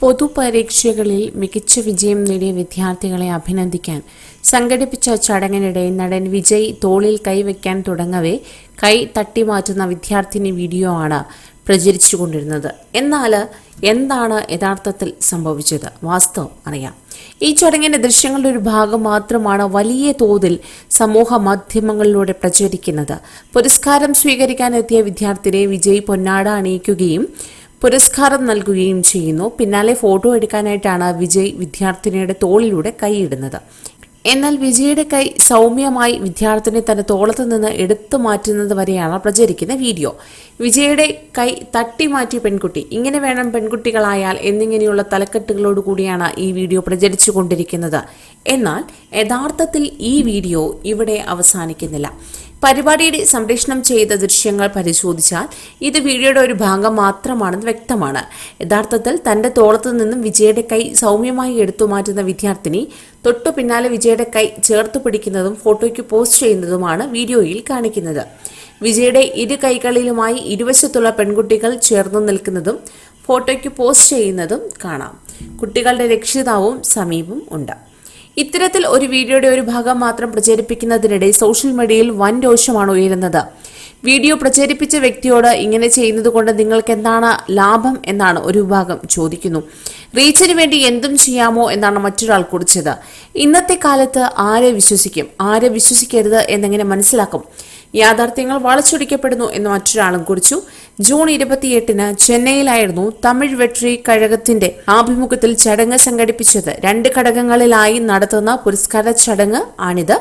പൊതുപരീക്ഷകളിൽ മികച്ച വിജയം നേടിയ വിദ്യാർത്ഥികളെ അഭിനന്ദിക്കാൻ സംഘടിപ്പിച്ച ചടങ്ങിനിടെ നടൻ വിജയ് തോളിൽ കൈവയ്ക്കാൻ തുടങ്ങവേ കൈ തട്ടിമാറ്റുന്ന വിദ്യാർത്ഥിനി വീഡിയോ ആണ് പ്രചരിച്ചുകൊണ്ടിരുന്നത്. എന്നാൽ എന്താണ് യഥാർത്ഥത്തിൽ സംഭവിച്ചത്? വാസ്തവം അറിയാം. ഈ ചടങ്ങിന്റെ ദൃശ്യങ്ങളുടെ ഒരു ഭാഗം മാത്രമാണ് വലിയ തോതിൽ സമൂഹ മാധ്യമങ്ങളിലൂടെ പ്രചരിക്കുന്നത്. പുരസ്കാരം സ്വീകരിക്കാനെത്തിയ വിദ്യാർത്ഥിനെ വിജയ് പൊന്നാട അണിയിക്കുകയും പുരസ്കാരം നൽകുകയും ചെയ്യുന്നു. പിന്നാലെ ഫോട്ടോ എടുക്കാനായിട്ടാണ് വിജയ് വിദ്യാർത്ഥിനിയുടെ തോളിലൂടെ കൈയിടുന്നത്. എന്നാൽ വിജയുടെ കൈ സൗമ്യമായി വിദ്യാർത്ഥിനി തന്റെ തോളത്ത് നിന്ന് എടുത്തു മാറ്റുന്നത് വരെയാണ് പ്രചരിക്കുന്ന വീഡിയോ. വിജയുടെ കൈ തട്ടി മാറ്റിയ പെൺകുട്ടി ഇങ്ങനെ വേണം പെൺകുട്ടികളായാൽ എന്നിങ്ങനെയുള്ള തലക്കെട്ടുകളോട് കൂടിയാണ് ഈ വീഡിയോ പ്രചരിച്ചു കൊണ്ടിരിക്കുന്നത് എന്നാൽ യഥാർത്ഥത്തിൽ ഈ വീഡിയോ ഇവിടെ അവസാനിക്കുന്നില്ല. പരിപാടിയുടെ സംപ്രേഷണം ചെയ്ത ദൃശ്യങ്ങൾ പരിശോധിച്ചാൽ ഇത് വീഡിയോയുടെ ഒരു ഭാഗം മാത്രമാണെന്ന് വ്യക്തമാണ്. യഥാർത്ഥത്തിൽ തന്റെ തോളത്തു നിന്നും വിജയുടെ കൈ സൗമ്യമായി എടുത്തു മാറ്റുന്ന വിദ്യാർത്ഥിനി തൊട്ടു പിന്നാലെ വിജയുടെ കൈ ചേർത്തു പിടിക്കുന്നതും ഫോട്ടോയ്ക്ക് പോസ്റ്റ് ചെയ്യുന്നതുമാണ് വീഡിയോയിൽ കാണിക്കുന്നത്. വിജയുടെ ഇരു കൈകളിലുമായി ഇരുവശത്തുള്ള പെൺകുട്ടികൾ ചേർന്നു നിൽക്കുന്നതും ഫോട്ടോയ്ക്ക് പോസ്റ്റ് ചെയ്യുന്നതും കാണാം. കുട്ടികളുടെ രക്ഷിതാവും സമീപം ഉണ്ട്. ഇത്തരത്തിൽ ഒരു വീഡിയോയുടെ ഒരു ഭാഗം മാത്രം പ്രചരിപ്പിക്കുന്നതിനിടെ സോഷ്യൽ മീഡിയയിൽ വൻ രോഷമാണ് ഉയരുന്നത്. വീഡിയോ പ്രചരിപ്പിച്ച വ്യക്തിയോട് ഇങ്ങനെ ചെയ്യുന്നത് കൊണ്ട് നിങ്ങൾക്ക് എന്താണ് ലാഭം എന്നാണ് ഒരു വിഭാഗം ചോദിക്കുന്നു. റീച്ചിന് വേണ്ടി എന്തും ചെയ്യാമോ എന്നാണ് മറ്റൊരാൾ കുറിച്ചത്. ഇന്നത്തെ കാലത്ത് ആരെ വിശ്വസിക്കും? ആരെ വിശ്വസിക്കരുത് എന്നെങ്ങനെ മനസ്സിലാക്കും. യാഥാർത്ഥ്യങ്ങൾ വളച്ചൊടിക്കപ്പെടുന്നു എന്ന് മറ്റൊരാളും കുറിച്ചു. ജൂൺ ഇരുപത്തിയെട്ടിന് ചെന്നൈയിലായിരുന്നു തമിഴ് വെട്രി കഴകത്തിന്റെ ആഭിമുഖ്യത്തിൽ ചടങ്ങ് സംഘടിപ്പിച്ചത്. രണ്ട് ഘടകങ്ങളിലായി നടത്തുന്ന പുരസ്കാര ചടങ്ങ് ആണിത്.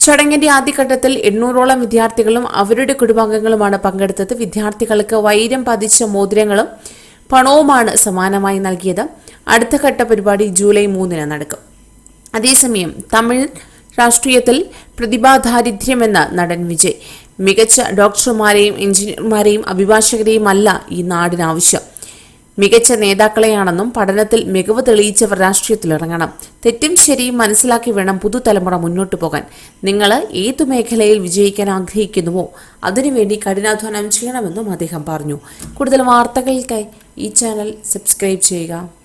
ചടങ്ങിന്റെ ആദ്യഘട്ടത്തിൽ എണ്ണൂറോളം വിദ്യാർത്ഥികളും അവരുടെ കുടുംബാംഗങ്ങളുമാണ് പങ്കെടുത്തത്. വിദ്യാർത്ഥികൾക്ക് വൈരം പതിച്ച മോതിരങ്ങളും പണവുമാണ് സമാനമായി നൽകിയത്. അടുത്ത ഘട്ട പരിപാടി ജൂലൈ മൂന്നിന് നടക്കും. അതേസമയം തമിഴ് രാഷ്ട്രീയത്തിൽ പ്രതിഭാദാരിദ്ര്യമെന്ന നടൻ വിജയ്. മികച്ച ഡോക്ടർമാരെയും എഞ്ചിനീയർമാരെയും അഭിഭാഷകരെയും അല്ല ഈ നാടിനാവശ്യം. മികച്ച നേതാക്കളെയാണെന്നും പഠനത്തിൽ മികവ് തെളിയിച്ചവർ രാഷ്ട്രീയത്തിലിറങ്ങണം. തെറ്റും ശരിയും മനസ്സിലാക്കി വേണം പുതുതലമുറ മുന്നോട്ടു പോകാൻ. നിങ്ങൾ ഏതു മേഖലയിൽ വിജയിക്കാൻ ആഗ്രഹിക്കുന്നുവോ അതിനുവേണ്ടി കഠിനാധ്വാനം ചെയ്യണമെന്നും അദ്ദേഹം പറഞ്ഞു. കൂടുതൽ വാർത്തകൾക്കായി ഈ ചാനൽ സബ്സ്ക്രൈബ് ചെയ്യുക.